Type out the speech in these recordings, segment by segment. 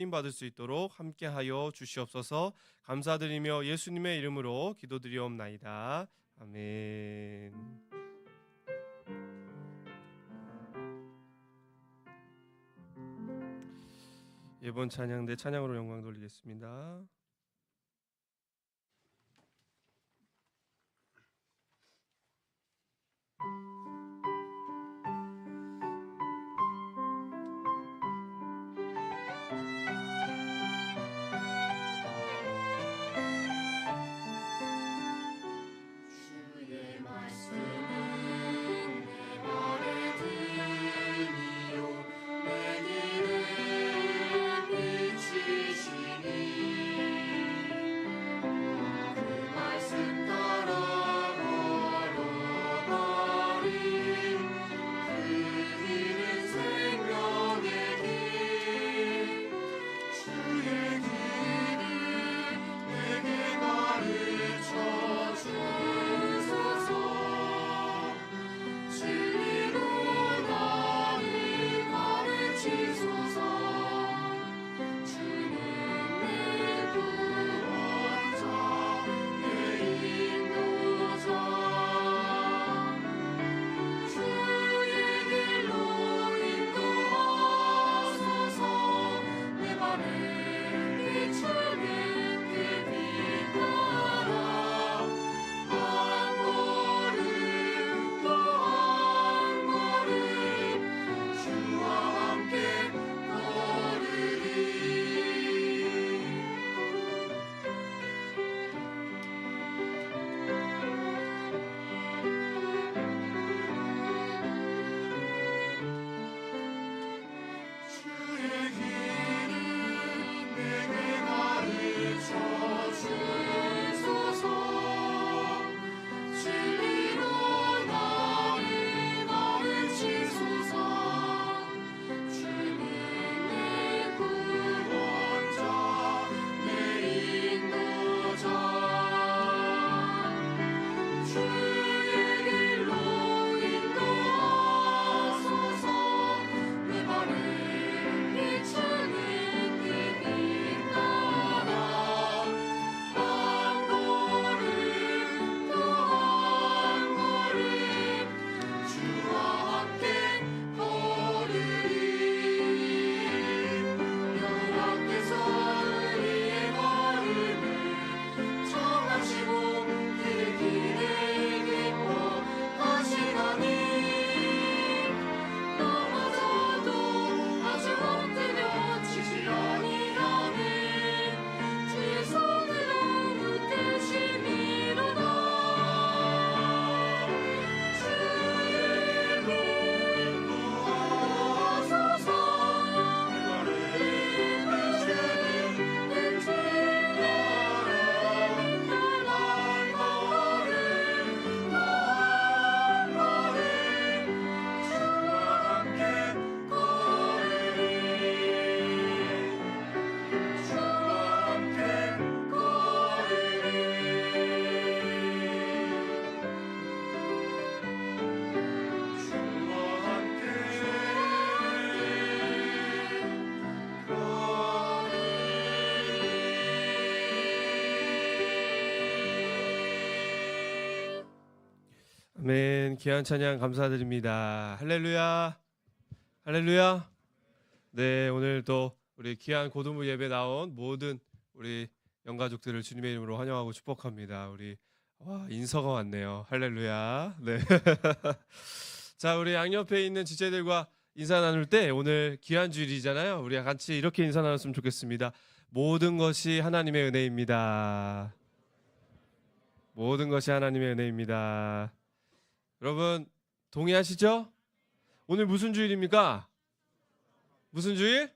힘 받을 수 있도록 함께하여 주시옵소서. 감사드리며 예수님의 이름으로 기도드리옵나이다. 아멘. 이번 찬양 대 찬양으로 영광 돌리겠습니다. 아멘. 귀한 찬양 감사드립니다. 할렐루야. 할렐루야. 네, 오늘 또 우리 귀한 고등부 예배 나온 모든 우리 영가족들을 주님의 이름으로 환영하고 축복합니다. 우리 와, 인서가 왔네요. 할렐루야. 네. 자, 우리 양옆에 있는 지체들과 인사 나눌 때 오늘 귀한 주일이잖아요. 우리 같이 이렇게 인사 나눴으면 좋겠습니다. 모든 것이 하나님의 은혜입니다. 모든 것이 하나님의 은혜입니다. 여러분 동의하시죠? 오늘 무슨 주일입니까? 무슨 주일?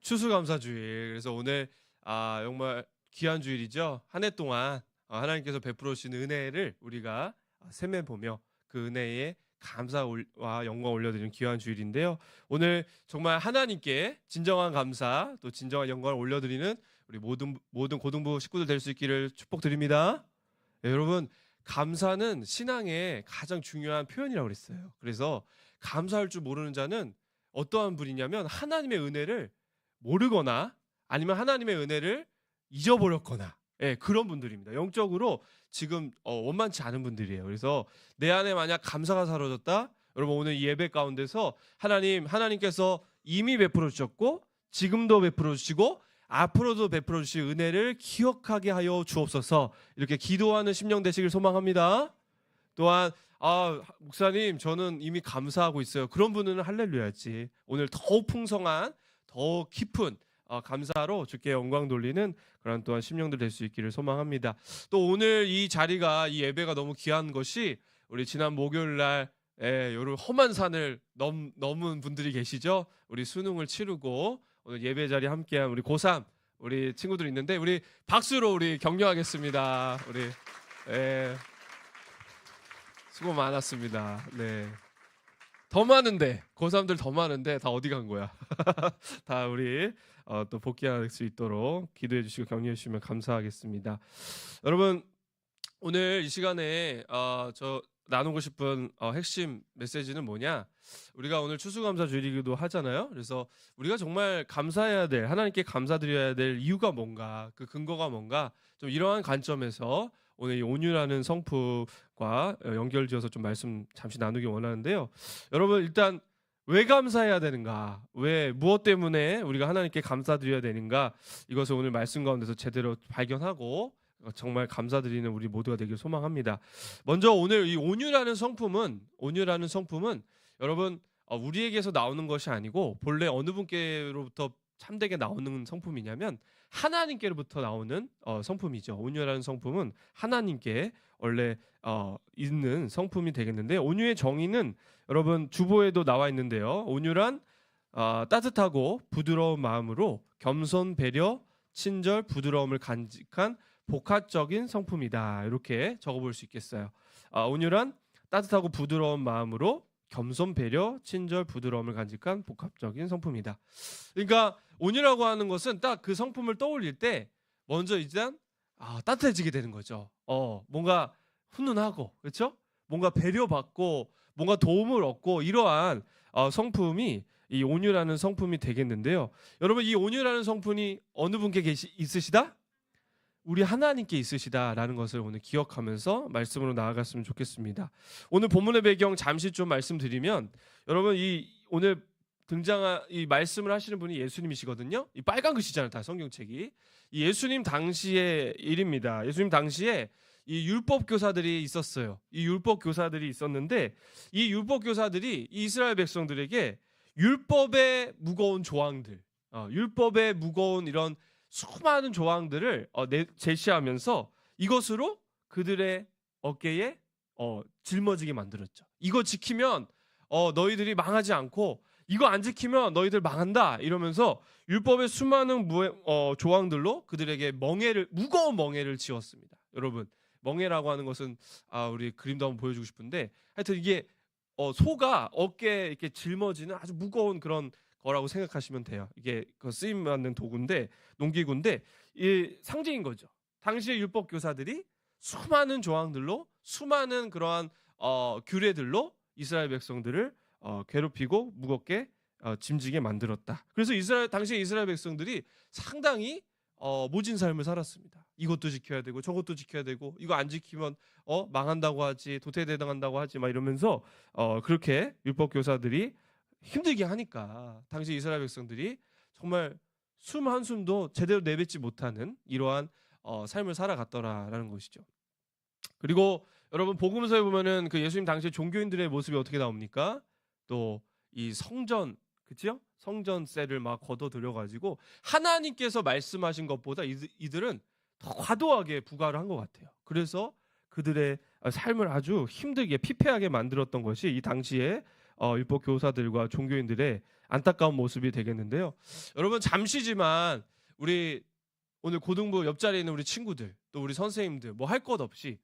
추수감사 주일. 그래서 오늘 아 정말 귀한 주일이죠. 한 해 동안 어, 하나님께서 베풀어 주신 은혜를 우리가 세매 보며 그 은혜에 감사와 영광 올려드리는 귀한 주일인데요. 오늘 정말 하나님께 진정한 감사 또 진정한 영광을 올려드리는 우리 모든 모든 고등부 식구들 될 수 있기를 축복드립니다. 네, 여러분 감사는 신앙의 가장 중요한 표현이라고 그랬어요. 그래서 감사할 줄 모르는 자는 어떠한 분이냐면 하나님의 은혜를 모르거나 아니면 하나님의 은혜를 잊어버렸거나 예, 그런 분들입니다. 영적으로 지금 어, 원만치 않은 분들이에요. 그래서 내 안에 만약 감사가 사라졌다. 여러분 오늘 이 예배 가운데서 하나님 하나님께서 이미 베풀어 주셨고 지금도 베풀어 주시고 앞으로도 베풀어 주실 은혜를 기억하게 하여 주옵소서. 이렇게 기도하는 심령 되시길 소망합니다. 또한 아 목사님 저는 이미 감사하고 있어요. 그런 분은 할렐루야지. 오늘 더욱 풍성한 더 깊은 어, 감사로 주께 영광 돌리는 그런 또한 심령들 될 수 있기를 소망합니다. 또 오늘 이 자리가 이 예배가 너무 귀한 것이 우리 지난 목요일 날 예, 요런 험한 산을 넘, 넘은 분들이 계시죠. 우리 수능을 치르고 오늘 예배 자리 함께한 우리 고3 우리 친구들 있는데 우리 박수로 우리 격려하겠습니다. 우리 예. 수고 많았습니다. 네. 더 많은데 고3들 더 많은데 다 어디 간 거야? 다 우리 어, 또 복귀할 수 있도록 기도해 주시고 격려해 주시면 감사하겠습니다. 여러분 오늘 이 시간에 어, 저 나누고 싶은 어, 핵심 메시지는 뭐냐? 우리가 오늘 추수감사 주일이기도 하잖아요. 그래서 우리가 정말 감사해야 될 하나님께 감사드려야 될 이유가 뭔가 그 근거가 뭔가 좀 이러한 관점에서 오늘 이 온유라는 성품과 어, 연결지어서 좀 말씀 잠시 나누기 원하는데요. 여러분 일단 왜 감사해야 되는가? 왜 무엇 때문에 우리가 하나님께 감사드려야 되는가? 이것을 오늘 말씀 가운데서 제대로 발견하고 어, 정말 감사드리는 우리 모두가 되길 소망합니다. 먼저 오늘 이 온유라는 성품은 온유라는 성품은 여러분 어, 우리에게서 나오는 것이 아니고 본래 어느 분께로부터 참되게 나오는 성품이냐면 하나님께로부터 나오는 어, 성품이죠. 온유라는 성품은 하나님께 원래 어, 있는 성품이 되겠는데 온유의 정의는 여러분 주보에도 나와 있는데요. 온유란 어, 따뜻하고 부드러운 마음으로 겸손, 배려, 친절, 부드러움을 간직한 복합적인 성품이다. 이렇게 적어볼 수 있겠어요. 아, 온유란 따뜻하고 부드러운 마음으로 겸손, 배려, 친절, 부드러움을 간직한 복합적인 성품이다. 그러니까 온유라고 하는 것은 딱 그 성품을 떠올릴 때 먼저 일단 아, 따뜻해지게 되는 거죠. 어, 뭔가 훈훈하고 그렇죠? 뭔가 배려받고 뭔가 도움을 얻고 이러한 어, 성품이 이 온유라는 성품이 되겠는데요. 여러분 이 온유라는 성품이 어느 분께 계시 있으시다? 우리 하나님께 있으시다라는 것을 오늘 기억하면서 말씀으로 나아갔으면 좋겠습니다. 오늘 본문의 배경 잠시 좀 말씀드리면 여러분 이 오늘 등장한 이 말씀을 하시는 분이 예수님이시거든요. 이 빨간 글씨잖아요, 다 성경책이. 이 예수님 당시의 일입니다. 예수님 당시에 이 율법 교사들이 있었어요. 이 율법 교사들이 있었는데 이 율법 교사들이 이 이스라엘 백성들에게 율법의 무거운 조항들, 어, 율법의 무거운 이런 수많은 조항들을 어, 내, 제시하면서 이것으로 그들의 어깨에 어, 짊어지게 만들었죠. 이거 지키면 어, 너희들이 망하지 않고 이거 안 지키면 너희들 망한다 이러면서 율법의 수많은 무, 어, 조항들로 그들에게 멍해를 무거운 멍해를 지었습니다. 여러분 멍해라고 하는 것은 아, 우리 그림도 한번 보여주고 싶은데 하여튼 이게 어, 소가 어깨에 이렇게 짊어지는 아주 무거운 그런 거라고 생각하시면 돼요. 이게 그 쓰임 받는 도구인데 농기구인데 이 상징인 거죠. 당시의 율법 교사들이 수많은 조항들로 수많은 그러한 어, 규례들로 이스라엘 백성들을 어, 괴롭히고 무겁게 어, 짐지게 만들었다. 그래서 이스라엘 당시 이스라엘 백성들이 상당히 어, 모진 삶을 살았습니다. 이것도 지켜야 되고 저것도 지켜야 되고 이거 안 지키면 어 망한다고 하지 도태대당한다고 하지 막 이러면서 어 그렇게 율법 교사들이 힘들게 하니까 당시 이스라엘 백성들이 정말 숨 한숨도 제대로 내뱉지 못하는 이러한 어, 삶을 살아갔더라라는 것이죠. 그리고 여러분 복음서에 보면은 그 예수님 당시 종교인들의 모습이 어떻게 나옵니까? 또 이 성전 그치요? 성전 셀을 막 걷어들여 가지고 하나님께서 말씀하신 것보다 이들, 이들은 더 과도하게 부과를 한 것 같아요. 그래서 그들의 삶을 아주 힘들게 피폐하게 만들었던 것이 이 당시에 어, 율법 교사들과 종교인들의 안타까운 모습이 되겠는데요. 여러분 잠시지만 우리 오늘 고등부 옆자리에 있는 우리 친구들 또 우리 선생님들 뭐 할 것 없이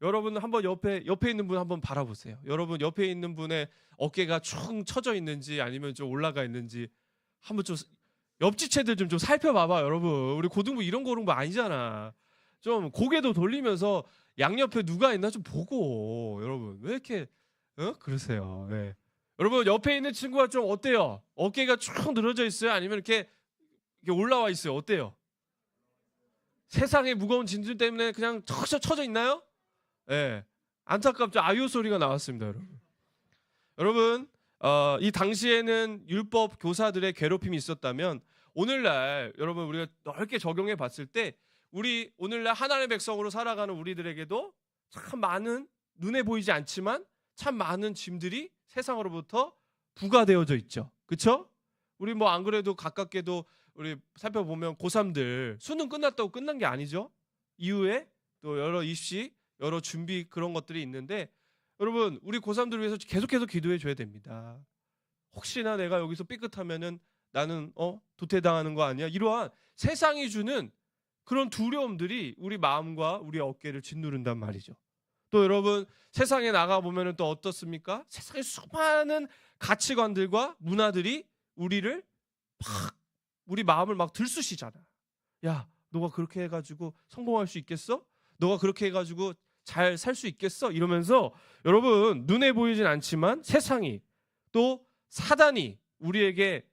여러분 한번 옆에 옆에 있는 분 한번 바라보세요. 여러분 옆에 있는 분의 어깨가 축 처져 있는지 아니면 좀 올라가 있는지 한번 좀 옆지체들 좀 좀 살펴봐봐 여러분. 우리 고등부 이런 거 그런 거 아니잖아. 좀 고개도 돌리면서 양옆에 누가 있나 좀 보고 여러분 왜 이렇게 어? 그러세요. 네. 여러분 옆에 있는 친구가 좀 어때요? 어깨가 쭉 늘어져 있어요? 아니면 이렇게 이렇게 올라와 있어요. 어때요? 세상의 무거운 진들 때문에 그냥 처져, 처져 있나요? 예. 안타깝죠. 아유 소리가 나왔습니다, 여러분. 여러분, 어, 이 당시에는 율법 교사들의 괴롭힘이 있었다면 오늘날 여러분 우리가 넓게 적용해 봤을 때 우리 오늘날 하나님의 백성으로 살아가는 우리들에게도 참 많은 눈에 보이지 않지만 참 많은 짐들이 세상으로부터 부과되어져 있죠. 그렇죠? 우리 뭐 안 그래도 가깝게도 우리 살펴보면 고3들 수능 끝났다고 끝난 게 아니죠. 이후에 또 여러 입시, 여러 준비 그런 것들이 있는데 여러분 우리 고3들 위해서 계속해서 기도해 줘야 됩니다. 혹시나 내가 여기서 삐끗하면은 나는 어 도태당하는 거 아니야? 이러한 세상이 주는 그런 두려움들이 우리 마음과 우리 어깨를 짓누른단 말이죠. 또 여러분 세상에 나가 보면은 또 어떻습니까? 세상에 수많은 가치관들과 문화들이 우리를 막 우리 마음을 막 들쑤시잖아. 야, 너가 그렇게 해가지고 성공할 수 있겠어? 너가 그렇게 해가지고 잘 살 수 있겠어? 이러면서 여러분 눈에 보이진 않지만 세상이 또 사단이 우리에게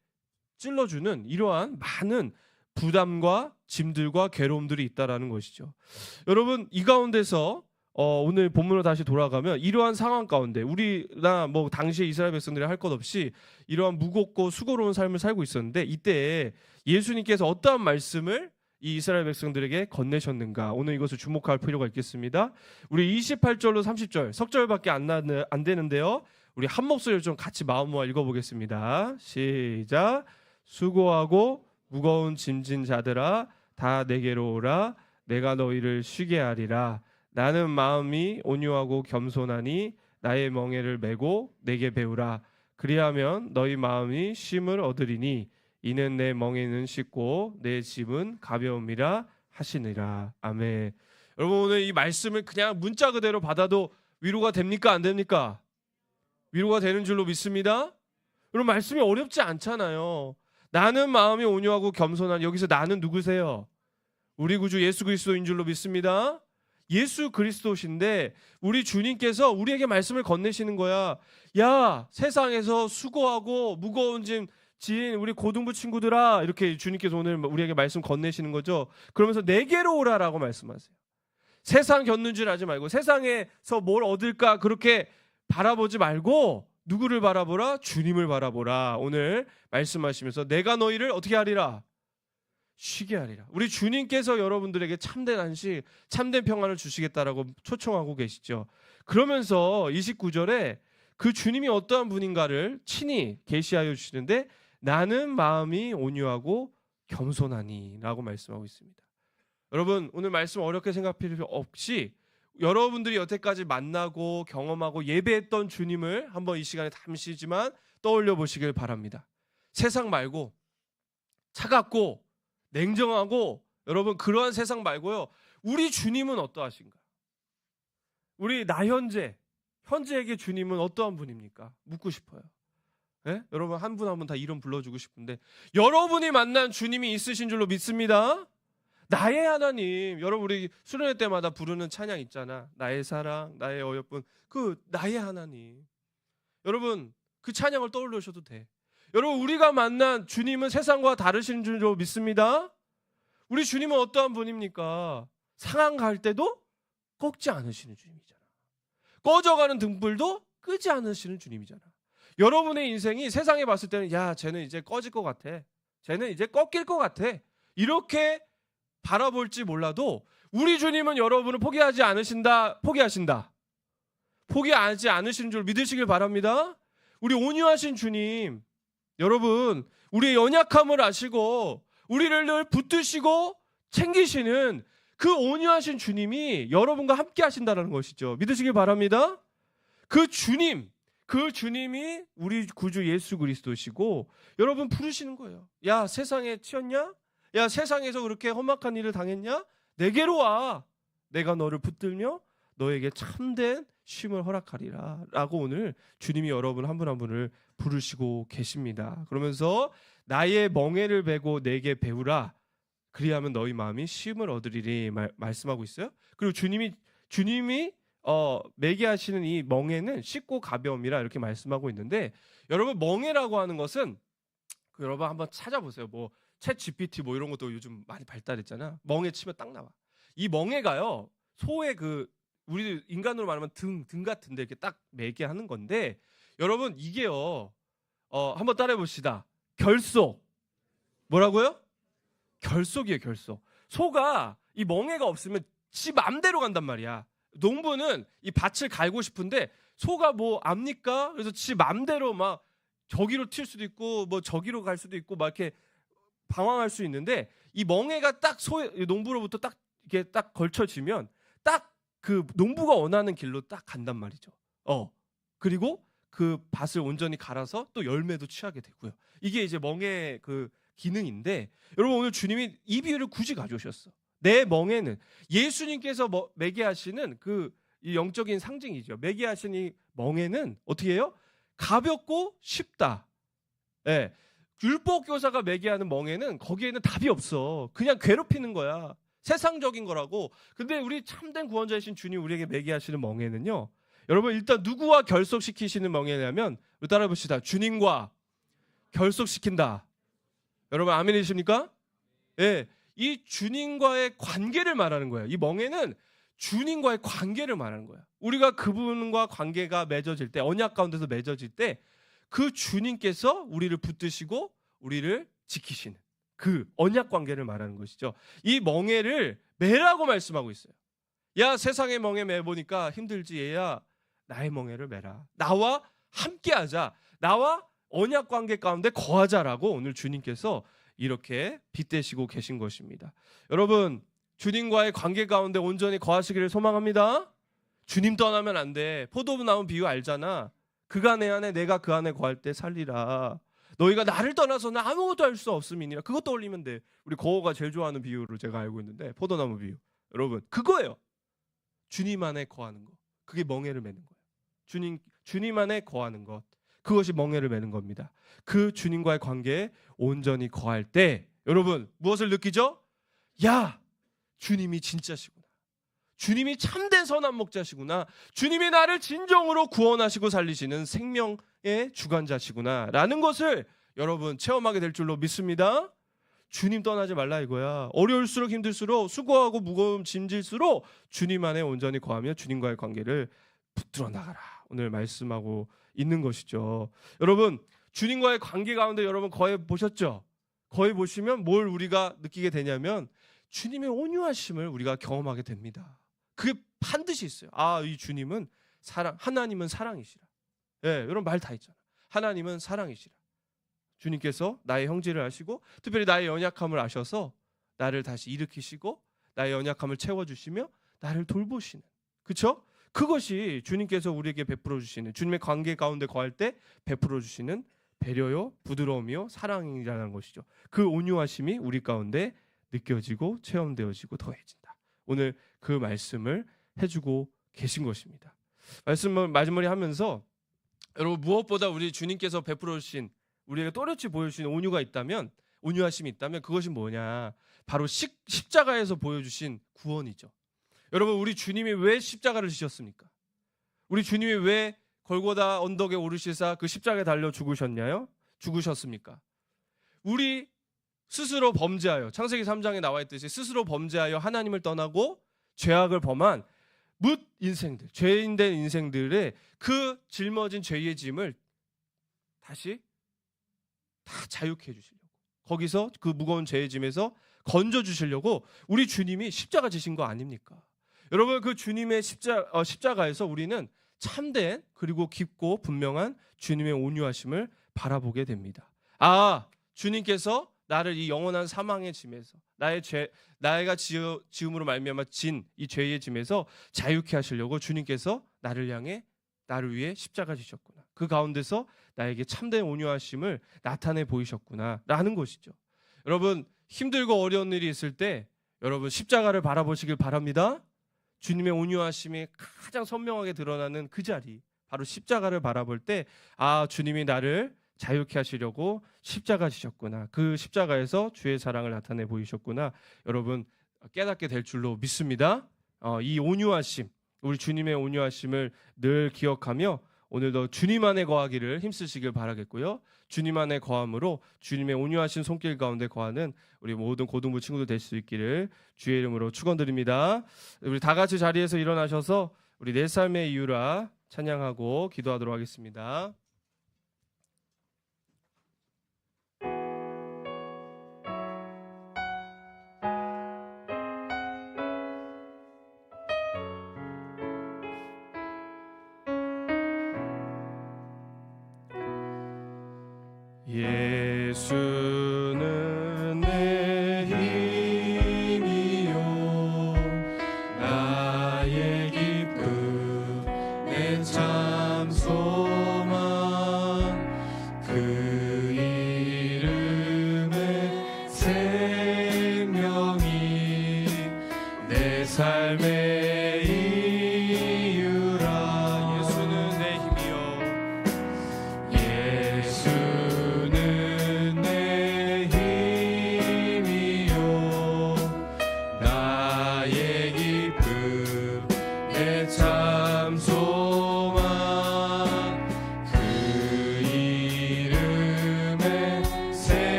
찔러주는 이러한 많은 부담과 짐들과 괴로움들이 있다라는 것이죠. 여러분 이 가운데서 어, 오늘 본문으로 다시 돌아가면 이러한 상황 가운데 우리나 뭐 당시에 이스라엘 백성들이 할 것 없이 이러한 무겁고 수고로운 삶을 살고 있었는데 이때 예수님께서 어떠한 말씀을 이 이스라엘 백성들에게 건네셨는가 오늘 이것을 주목할 필요가 있겠습니다. 우리 28절로 30절 석절밖에 안, 나, 안 되는데요. 우리 한 목소리를 좀 같이 마음 모아 읽어보겠습니다. 시작. 수고하고 무거운 짐진 자들아 다 내게로 오라 내가 너희를 쉬게 하리라 나는 마음이 온유하고 겸손하니 나의 멍에를 메고 내게 배우라. 그리하면 너희 마음이 쉼을 얻으리니 이는 내 멍에는 쉽고 내 짐은 가벼움이라 하시니라. 아멘. 여러분 오늘 이 말씀을 그냥 문자 그대로 받아도 위로가 됩니까? 안 됩니까? 위로가 되는 줄로 믿습니다. 여러분 말씀이 어렵지 않잖아요. 나는 마음이 온유하고 겸손한 여기서 나는 누구세요? 우리 구주 예수 그리스도인 줄로 믿습니다. 예수 그리스도신데 우리 주님께서 우리에게 말씀을 건네시는 거야. 야, 세상에서 수고하고 무거운 짐진 우리 고등부 친구들아 이렇게 주님께서 오늘 우리에게 말씀 건네시는 거죠. 그러면서 내게로 오라라고 말씀하세요. 세상 줄 알지 말고 세상에서 뭘 얻을까 그렇게 바라보지 말고 누구를 바라보라? 주님을 바라보라. 오늘 말씀하시면서 내가 너희를 어떻게 하리라? 쉬게 하리라. 우리 주님께서 여러분들에게 참된 안식, 참된 평안을 주시겠다라고 초청하고 계시죠. 그러면서 29절에 그 주님이 어떠한 분인가를 친히 계시하여 주시는데 나는 마음이 온유하고 겸손하니라고 말씀하고 있습니다. 여러분 오늘 말씀 어렵게 생각할 필요 없이 여러분들이 여태까지 만나고 경험하고 예배했던 주님을 한번 이 시간에 잠시지만 떠올려 보시길 바랍니다. 세상 말고 차갑고 냉정하고 여러분 그러한 세상 말고요. 우리 주님은 어떠하신가? 우리 나 현재 현재에게 주님은 어떠한 분입니까? 묻고 싶어요. 예? 여러분 한 분 한 분 다 이름 불러주고 싶은데 여러분이 만난 주님이 있으신 줄로 믿습니다. 나의 하나님, 여러분 우리 수련회 때마다 부르는 찬양 있잖아. 나의 사랑, 나의 어여쁜 그 나의 하나님. 여러분 그 찬양을 떠올리셔도 돼. 여러분 우리가 만난 주님은 세상과 다르신 줄로 믿습니다. 우리 주님은 어떠한 분입니까? 상한 갈 때도 꺾지 않으시는 주님이잖아. 꺼져가는 등불도 끄지 않으시는 주님이잖아. 여러분의 인생이 세상에 봤을 때는 야 쟤는 이제 꺼질 것 같아. 쟤는 이제 꺾일 것 같아. 이렇게 바라볼지 몰라도 우리 주님은 여러분을 포기하지 않으신다. 포기하신다. 포기하지 않으시는 줄 믿으시길 바랍니다. 우리 온유하신 주님, 여러분, 우리의 연약함을 아시고 우리를 늘 붙드시고 챙기시는 그 온유하신 주님이 여러분과 함께 하신다는 것이죠. 믿으시길 바랍니다. 그 주님, 그 주님이 우리 구주 예수 그리스도시고 여러분 부르시는 거예요. 야, 세상에 튀었냐? 야, 세상에서 그렇게 험악한 일을 당했냐? 내게로 와. 내가 너를 붙들며 너에게 참된 쉼을 허락하리라. 라고 오늘 주님이 여러분 한 분 한 분을 부르시고 계십니다. 그러면서 나의 멍에를 베고 내게 배우라. 그리하면 너희 마음이 쉼을 얻으리리 말, 말씀하고 있어요. 그리고 주님이 주님이 어, 매게 하시는 이 멍에는 쉽고 가벼움이라 이렇게 말씀하고 있는데 여러분 멍에라고 하는 것은 그 여러분 한번 찾아보세요. 뭐챗 GPT 뭐 이런 것도 요즘 많이 발달했잖아. 멍에 치면 딱 나와. 이 멍에가요. 소의 그 우리 인간으로 말하면 등 등 같은데 이렇게 딱 매게 하는 건데 여러분 이게요. 어 한번 따라해 봅시다. 결속. 뭐라고요? 결속이에요, 결속. 소가 이 멍에가 없으면 지 맘대로 간단 말이야. 농부는 이 밭을 갈고 싶은데 소가 뭐 압니까? 그래서 지 맘대로 막 저기로 튈 수도 있고 뭐 저기로 갈 수도 있고 막 이렇게 방황할 수 있는데 이 멍에가 딱 소 농부로부터 딱 이게 딱 걸쳐지면 딱 그 농부가 원하는 길로 딱 간단 말이죠. 어 그리고 그 밭을 온전히 갈아서 또 열매도 취하게 되고요. 이게 이제 멍의 그 기능인데 여러분 오늘 주님이 이 비유를 굳이 가져오셨어. 내 멍에는 예수님께서 뭐 매개하시는 그이 영적인 상징이죠. 매개하신 이 멍에는 어떻게 해요? 가볍고 쉽다. 예. 율법 교사가 매개하는 멍에는 거기에는 답이 없어. 그냥 괴롭히는 거야. 세상적인 거라고. 근데 우리 참된 구원자이신 주님 우리에게 매개하시는 멍에는요. 여러분 일단 누구와 결속시키시는 멍에냐면 따라 봅시다. 주님과 결속시킨다. 여러분 아멘이십니까? 예. 이 주님과의 관계를 말하는 거예요. 이 멍에는 주님과의 관계를 말하는 거야. 우리가 그분과 관계가 맺어질 때 언약 가운데서 맺어질 때 그 주님께서 우리를 붙드시고 우리를 지키시는 그 언약 관계를 말하는 것이죠. 이 멍에를 매라고 말씀하고 있어요. 야 세상의 멍에 매 보니까 힘들지 얘야 나의 멍에를 매라. 나와 함께하자. 나와 언약 관계 가운데 거하자라고 오늘 주님께서 이렇게 빗대시고 계신 것입니다. 여러분 주님과의 관계 가운데 온전히 거하시기를 소망합니다. 주님 떠나면 안 돼. 포도부 나온 비유 알잖아. 그가 내 안에 내가 그 안에 거할 때 살리라. 너희가 나를 떠나서는 아무것도 할 수 없음이니라. 그것 떠올리면 돼. 우리 거호가 제일 좋아하는 비유로 제가 알고 있는데 포도나무 비유. 여러분 그거예요. 주님 안에 거하는 것. 그게 멍에를 매는 거예요. 주님 주님 안에 거하는 것. 그것이 멍에를 매는 겁니다. 그 주님과의 관계에 온전히 거할 때 여러분 무엇을 느끼죠? 야 주님이 진짜시구나. 주님이 참된 선한 목자시구나. 주님이 나를 진정으로 구원하시고 살리시는 생명 의 주관자시구나. 라는 것을 여러분 체험하게 될 줄로 믿습니다. 주님 떠나지 말라 이거야. 어려울수록 힘들수록 수고하고 무거움 짐질수록 주님 안에 온전히 거하며 주님과의 관계를 붙들어 나가라. 오늘 말씀하고 있는 것이죠. 여러분, 주님과의 관계 가운데 여러분 거해 보셨죠? 거해 보시면 뭘 우리가 느끼게 되냐면 주님의 온유하심을 우리가 경험하게 됩니다. 그게 반드시 있어요. 아, 이 주님은 사랑, 하나님은 사랑이시라. 예, 여러분 말다 있잖아. 하나님은 사랑이시라. 주님께서 나의 형제를 아시고 특별히 나의 연약함을 아셔서 나를 다시 일으키시고 나의 연약함을 채워 주시며 나를 돌보시는. 그렇죠? 그것이 주님께서 우리에게 베풀어 주시는 주님의 관계 가운데 거할 때 베풀어 주시는 배려요, 부드러움이요, 사랑이라는 것이죠. 그 온유하심이 우리 가운데 느껴지고 체험되어지고 더해진다. 오늘 그 말씀을 해주고 계신 것입니다. 말씀을 마지막에 하면서 여러분 무엇보다 우리 주님께서 베풀어 주신 우리에게 또렷이 보여주신 온유가 있다면 온유하심이 있다면 그것이 뭐냐? 바로 십, 십자가에서 보여주신 구원이죠. 여러분 우리 주님이 왜 십자가를 지셨습니까? 우리 주님이 왜 골고다 언덕에 오르시사 그 십자가에 달려 죽으셨냐요? 죽으셨습니까? 우리 스스로 범죄하여 창세기 3장에 나와 있듯이 스스로 범죄하여 하나님을 떠나고 죄악을 범한 묻 인생들, 죄인된 인생들의 그 짊어진 죄의 짐을 다시 다 자유케 해 주시려고. 거기서 그 무거운 죄의 짐에서 건져 주시려고 우리 주님이 십자가 지신 거 아닙니까? 여러분 그 주님의 십자 어, 십자가에서 우리는 참된 그리고 깊고 분명한 주님의 온유하심을 바라보게 됩니다. 아, 주님께서 나를 이 영원한 사망의 짐에서 나의 죄 나이가 지어, 지음으로 말미암아 진 이 죄의 짐에서 자유케 하시려고 주님께서 나를 향해 나를 위해 십자가 지셨구나. 그 가운데서 나에게 참된 온유하심을 나타내 보이셨구나라는 것이죠. 여러분 힘들고 어려운 일이 있을 때 여러분 십자가를 바라보시길 바랍니다. 주님의 온유하심이 가장 선명하게 드러나는 그 자리 바로 십자가를 바라볼 때 아 주님이 나를 자유케 하시려고 십자가 지셨구나. 그 십자가에서 주의 사랑을 나타내 보이셨구나. 여러분 깨닫게 될 줄로 믿습니다. 어, 이 온유하심, 우리 주님의 온유하심을 늘 기억하며 오늘도 주님 안에 거하기를 힘쓰시길 바라겠고요. 주님 안에 거함으로 주님의 온유하신 손길 가운데 거하는 우리 모든 고등부 친구들 될 수 있기를 주의 이름으로 축원드립니다. 우리 다 같이 자리에서 일어나셔서 우리 내 삶의 이유라 찬양하고 기도하도록 하겠습니다.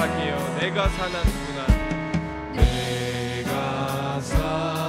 고백할게요. 내가 사나 누구나 내가 사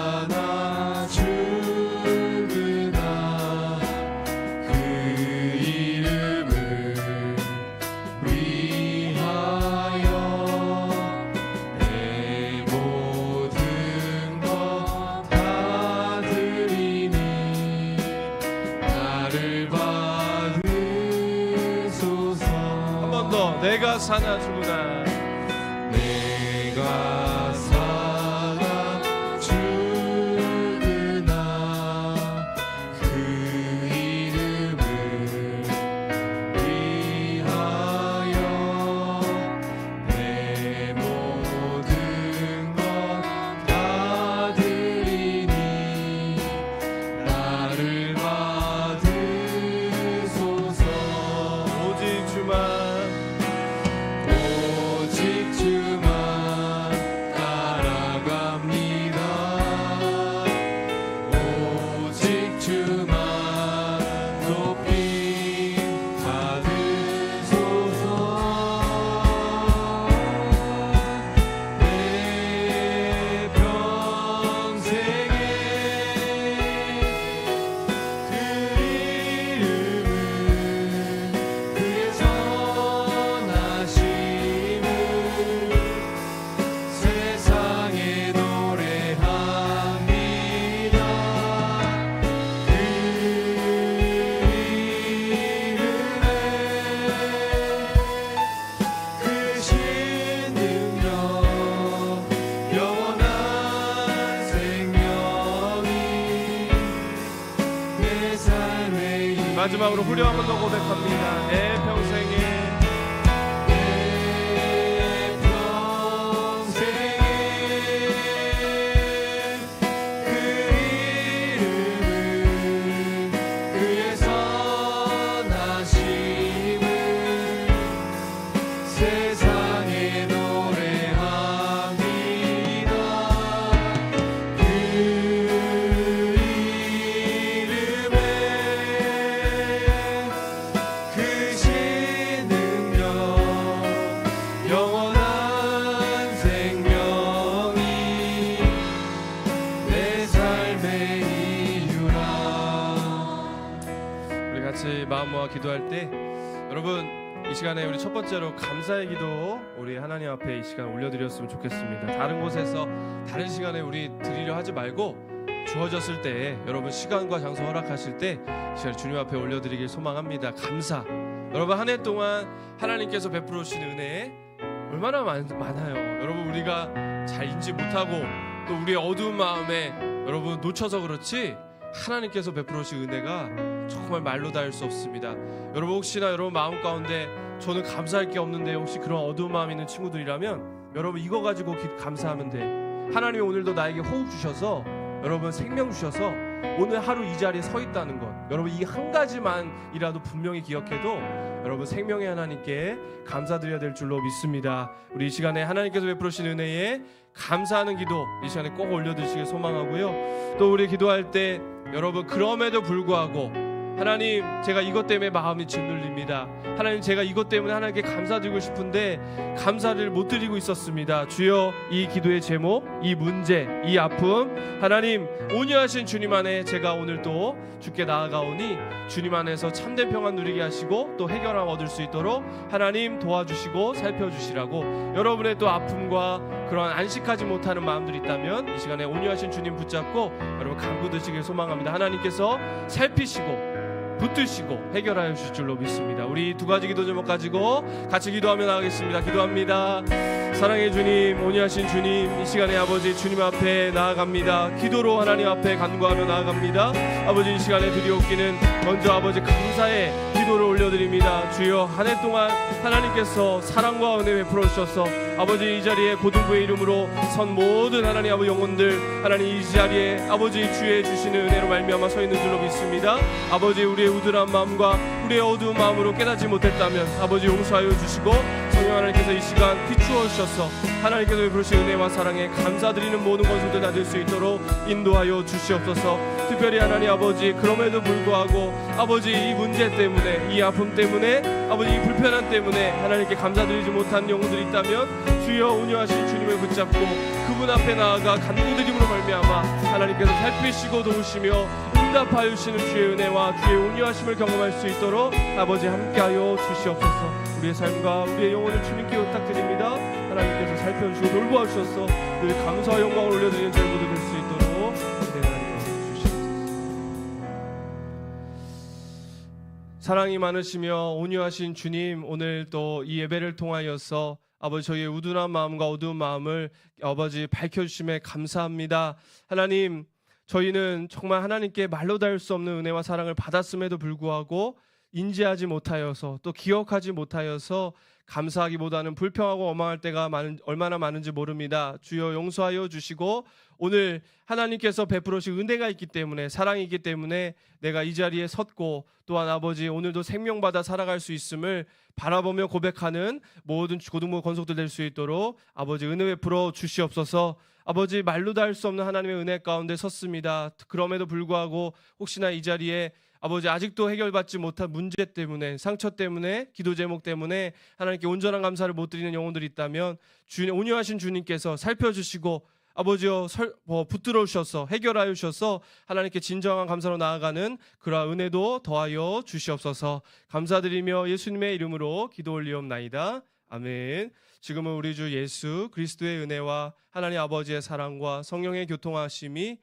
마지막으로 후렴 한번 더 고백합니다. 내 평생에 시간에 우리 첫 번째로 감사의 기도 우리 하나님 앞에 이 시간 올려드렸으면 좋겠습니다. 다른 곳에서 다른 시간에 우리 드리려 하지 말고 주어졌을 때 여러분 시간과 장소 허락하실 때이 시간 주님 앞에 올려드리길 소망합니다. 감사. 여러분 한 해 동안 하나님께서 베풀어 주신 은혜 얼마나 많, 많아요. 여러분 우리가 잘 인지 못하고 또 우리의 어두운 마음에 여러분 놓쳐서 그렇지 하나님께서 베풀어 주신 은혜가 정말 말로 닿을 수 없습니다. 여러분 혹시나 여러분 마음 가운데 저는 감사할 게 없는데 혹시 그런 어두운 마음 있는 친구들이라면 여러분 이거 가지고 기- 감사하면 돼. 하나님이 오늘도 나에게 호흡 주셔서 여러분 생명 주셔서 오늘 하루 이 자리에 서 있다는 것. 여러분 이 한 가지만이라도 분명히 기억해도 여러분 생명의 하나님께 감사드려야 될 줄로 믿습니다. 우리 이 시간에 하나님께서 베풀으신 은혜에 감사하는 기도 이 시간에 꼭 올려드시길 소망하고요. 또 우리 기도할 때 여러분 그럼에도 불구하고 하나님 제가 이것 때문에 마음이 짓눌립니다. 하나님 제가 이것 때문에 하나님께 감사드리고 싶은데 감사를 못 드리고 있었습니다. 주여 이 기도의 제목, 이 문제, 이 아픔 하나님 온유하신 주님 안에 제가 오늘 또 주께 나아가오니 주님 안에서 참된 평안 누리게 하시고 또 해결함 얻을 수 있도록 하나님 도와주시고 살펴주시라고 여러분의 또 아픔과 그런 안식하지 못하는 마음들이 있다면 이 시간에 온유하신 주님 붙잡고 여러분 강구 드시길 소망합니다. 하나님께서 살피시고 붙드시고 해결하여 주실 줄로 믿습니다. 우리 두 가지 기도 제목 가지고 같이 기도하며 나가겠습니다. 기도합니다. 사랑의 주님, 온유하신 주님, 이 시간에 아버지 주님 앞에 나아갑니다. 기도로 하나님 앞에 간구하며 나아갑니다. 아버지 이 시간에 드리옵기는 먼저 아버지 감사의 기도를 올려드립니다. 주여 한 해 동안 하나님께서 사랑과 은혜 베풀어 주셔서 아버지 이 자리에 고등부의 이름으로 선 모든 하나님 아버지 영혼들 하나님 이 자리에 아버지 주의 주시는 은혜로 말미암아 서 있는 줄로 믿습니다. 아버지 우리의 우둔한 마음과 우리의 어두운 마음으로 깨닫지 못했다면 아버지 용서하여 주시고 성령 하나님께서 이 시간 비추어 주셔서 하나님께서 베푸신 은혜와 사랑에 감사드리는 모든 것을 다될수 있도록 인도하여 주시옵소서. 특별히 하나님 아버지 그럼에도 불구하고 아버지 이 문제 때문에 이 아픔 때문에 아버지 이 불편함 때문에 하나님께 감사드리지 못한 영혼들이 있다면 주여 온유하신 주님을 붙잡고 그분 앞에 나아가 간구드림으로 말미암아 하나님께서 살피시고 도우시며 응답하여 주시는 주의 은혜와 주의 온유하심을 경험할 수 있도록 아버지 함께하여 주시옵소서. 우리의 삶과 우리의 영혼을 주님께 부탁드립니다. 하나님께서 살펴주시고 돌보아 주셔서 늘 감사와 영광을 올려드리는 저희 모두 될 수 있도록 사랑이 많으시며 온유하신 주님 오늘 또 이 예배를 통하여서 아버지 저희의 우둔한 마음과 어두운 마음을 아버지 밝혀주심에 감사합니다. 하나님 저희는 정말 하나님께 말로 닿을 수 없는 은혜와 사랑을 받았음에도 불구하고 인지하지 못하여서 또 기억하지 못하여서 감사하기보다는 불평하고 원망할 때가 많은, 얼마나 많은지 모릅니다. 주여 용서하여 주시고 오늘 하나님께서 베풀으신 은혜가 있기 때문에 사랑이 있기 때문에 내가 이 자리에 섰고 또한 아버지 오늘도 생명받아 살아갈 수 있음을 바라보며 고백하는 모든 고등부 건속들 될 수 있도록 아버지 은혜 베풀어 주시옵소서. 아버지 말로 닿을 수 없는 하나님의 은혜 가운데 섰습니다. 그럼에도 불구하고 혹시나 이 자리에 아버지 아직도 해결받지 못한 문제 때문에 상처 때문에 기도 제목 때문에 하나님께 온전한 감사를 못 드리는 영혼들이 있다면 주님 온유하신 주님께서 살펴주시고 아버지여 설, 어, 붙들어 주셔서 해결하여 주셔서 하나님께 진정한 감사로 나아가는 그러한 은혜도 더하여 주시옵소서. 감사드리며 예수님의 이름으로 기도 올리옵나이다. 아멘. 지금은 우리 주 예수 그리스도의 은혜와 하나님 아버지의 사랑과 성령의 교통하심이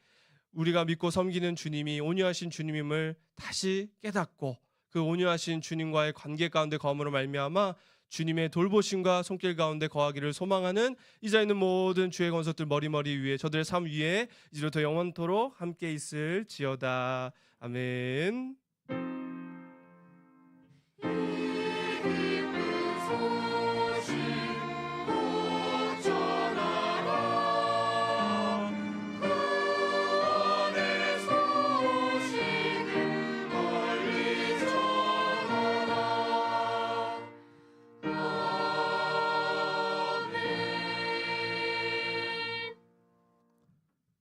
우리가 믿고 섬기는 주님이 온유하신 주님임을 다시 깨닫고 그 온유하신 주님과의 관계 가운데 거함으로 말미암아 주님의 돌보심과 손길 가운데 거하기를 소망하는 이자 있는 모든 주의 건석들 머리머리 위에 저들의 삶 위에 이제부터 영원토록 함께 있을 지어다 아멘.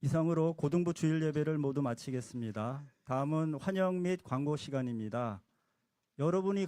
이상으로 고등부 주일 예배를 모두 마치겠습니다. 다음은 환영 및 광고 시간입니다. 여러분이